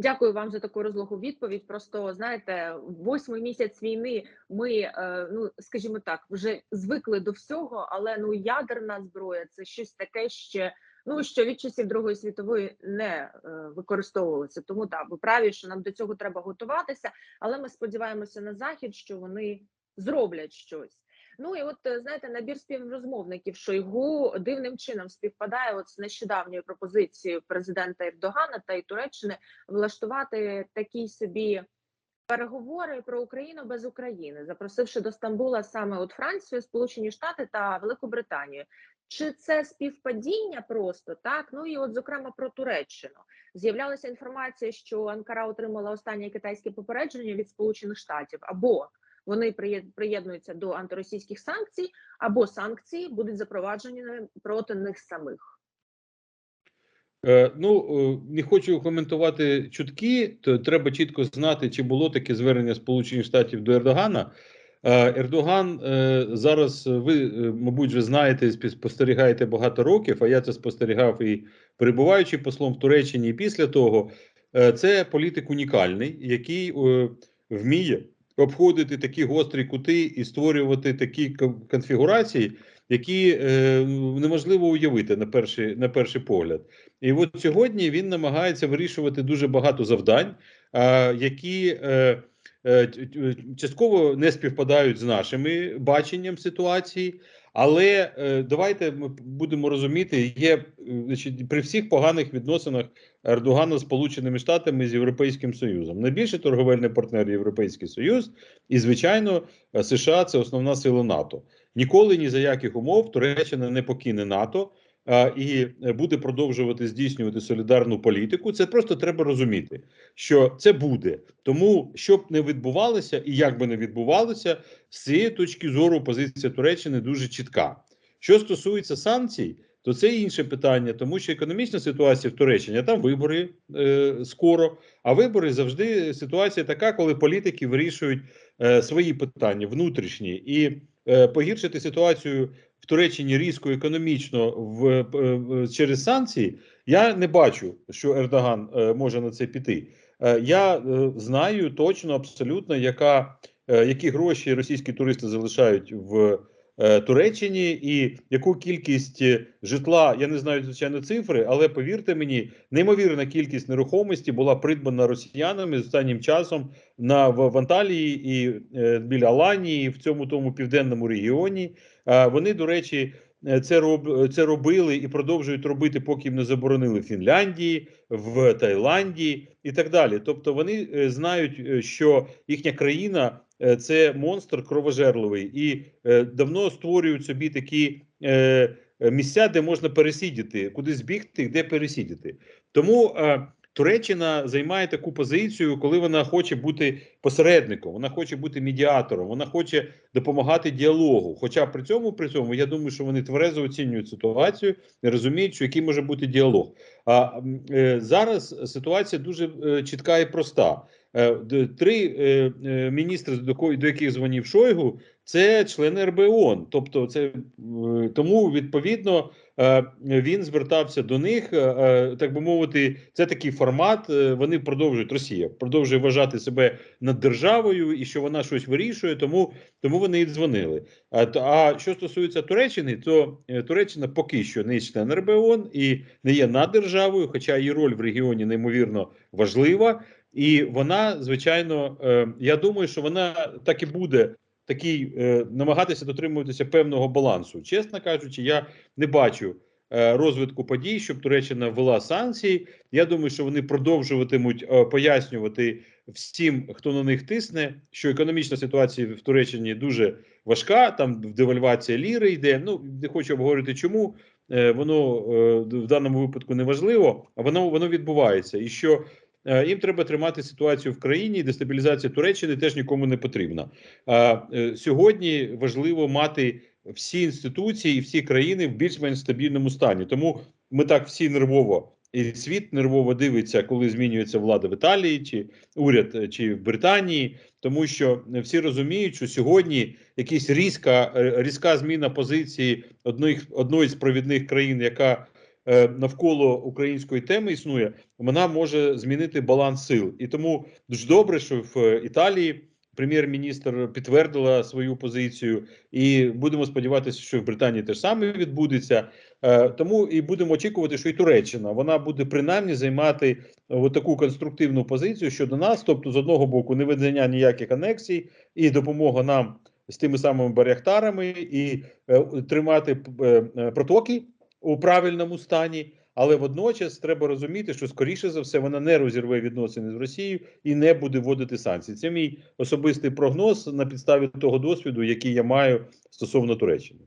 Дякую вам за таку розлогу відповідь. Просто знаєте, восьмий місяць війни. Ми е, ну скажімо так, вже звикли до всього, але ну ядерна зброя це щось таке ще. Ну що від часів Другої світової не е, використовувалося. Тому так ви праві, що нам до цього треба готуватися. Але ми сподіваємося на захід, що вони зроблять щось. Ну і от е, знаєте, набір співрозмовників Шойгу дивним чином співпадає от з нещодавньою пропозицією президента Ердогана та й Туреччини влаштувати такі собі переговори про Україну без України, запросивши до Стамбула саме от Францію, Сполучені Штати та Велику Британію. Чи це співпадіння просто так? Ну і от зокрема про Туреччину з'являлася інформація, що Анкара отримала останнє китайське попередження від Сполучених Штатів або вони приєднуються до антиросійських санкцій, або санкції будуть запроваджені проти них самих. Е, ну е, не хочу коментувати чутки. То треба чітко знати, чи було таке звернення Сполучених Штатів до Ердогана. Е, Ердоган зараз ви, мабуть, вже знаєте, спостерігаєте багато років. А я це спостерігав і перебуваючи послом в Туреччині. І після того це політик унікальний, який вміє обходити такі гострі кути і створювати такі конфігурації, які е, неможливо уявити на перший на перший погляд. І от сьогодні він намагається вирішувати дуже багато завдань, е, які е, е, частково не співпадають з нашими баченням ситуації. Але е, давайте ми будемо розуміти, є значить, при всіх поганих відносинах Ердогана з Сполученими Штатами з Європейським Союзом. Найбільший торговельний партнер Європейський Союз, і звичайно, США це основна сила НАТО. Ніколи ні за яких умов Туреччина не покине НАТО і буде продовжувати здійснювати солідарну політику. Це просто треба розуміти, що це буде. Тому щоб не відбувалося, і як би не відбувалося, з цієї точки зору позиція Туреччини дуже чітка. Що стосується санкцій, то це інше питання, тому що економічна ситуація в Туреччині там вибори е, скоро. А вибори завжди ситуація така, коли політики вирішують е, свої питання внутрішні і е, погіршити ситуацію в Туреччині різко економічно в, в через санкції. Я не бачу, що Ердоган е, може на це піти. Е, я е, знаю точно абсолютно, яка е, які гроші російські туристи залишають в. Е, Туреччині і яку кількість е, житла я не знаю звичайно цифри, але повірте мені, неймовірна кількість нерухомості була придбана росіянами з останнім часом на в Анталії і е, біля Аланії в цьому тому південному регіоні. Вони, до речі, це роб це робили і продовжують робити, поки їм не заборонили в Фінляндії, в Таїланді і так далі. Тобто вони знають, що їхня країна Е, це монстр кровожерливий і е, давно створюють собі такі е, місця, де можна пересидіти, куди збігти, де пересидіти. Тому Туреччина займає таку позицію, коли вона хоче бути посередником, вона хоче бути медіатором, вона хоче допомагати діалогу. Хоча при цьому при цьому я думаю, що вони тверезо оцінюють ситуацію і розуміють, що який може бути діалог. А е, зараз ситуація дуже е, чітка і проста. Е, три е, е, міністри, до яких дзвонив Шойгу, це члени РБОН. Тобто, це тому відповідно він звертався до них, так би мовити, це такий формат. Вони продовжують Росія продовжує вважати себе над державою і що вона щось вирішує, тому тому вони і дзвонили. А а що стосується Туреччини, то Туреччина поки що не член РБОН і не є над державою, хоча її роль в регіоні неймовірно важлива. І вона, звичайно, е, я думаю, що вона так і буде такий е, намагатися дотримуватися певного балансу. Чесно кажучи, я не бачу е, розвитку подій, щоб Туреччина ввела санкції. Я думаю, що вони продовжуватимуть пояснювати всім, хто на них тисне, що економічна ситуація в Туреччині дуже важка. Там девальвація ліри йде. Ну не хочу обговорити, чому воно в даному випадку не важливо, а воно воно відбувається і що. Е, їм треба тримати ситуацію в країні. Дестабілізація Туреччини теж нікому не потрібна. Е, сьогодні важливо мати всі інституції і всі країни в більш-менш стабільному стані. Тому ми так всі нервово. І світ нервово дивиться, коли змінюється влада в Італії чи уряд е, чи в Британії, тому що всі розуміють, що сьогодні якась різка різка зміна позиції одної одної з провідних країн, яка навколо української теми існує, вона може змінити баланс сил. І тому дуже добре, що в е, Італії прем'єр-міністр підтвердила свою позицію, і будемо сподіватися, що в Британії теж саме відбудеться. Е, Тому і будемо очікувати, що і Туреччина вона буде принаймні займати е, таку конструктивну позицію щодо нас, тобто з одного боку, не видання ніяких анексій і допомога нам з тими самими баряхтарами і е, тримати е, е, протоки у правильному стані. Але водночас треба розуміти, що скоріше за все вона не розірве відносини з Росією і не буде вводити санкції. Це мій особистий прогноз на підставі того досвіду, який я маю стосовно Туреччини.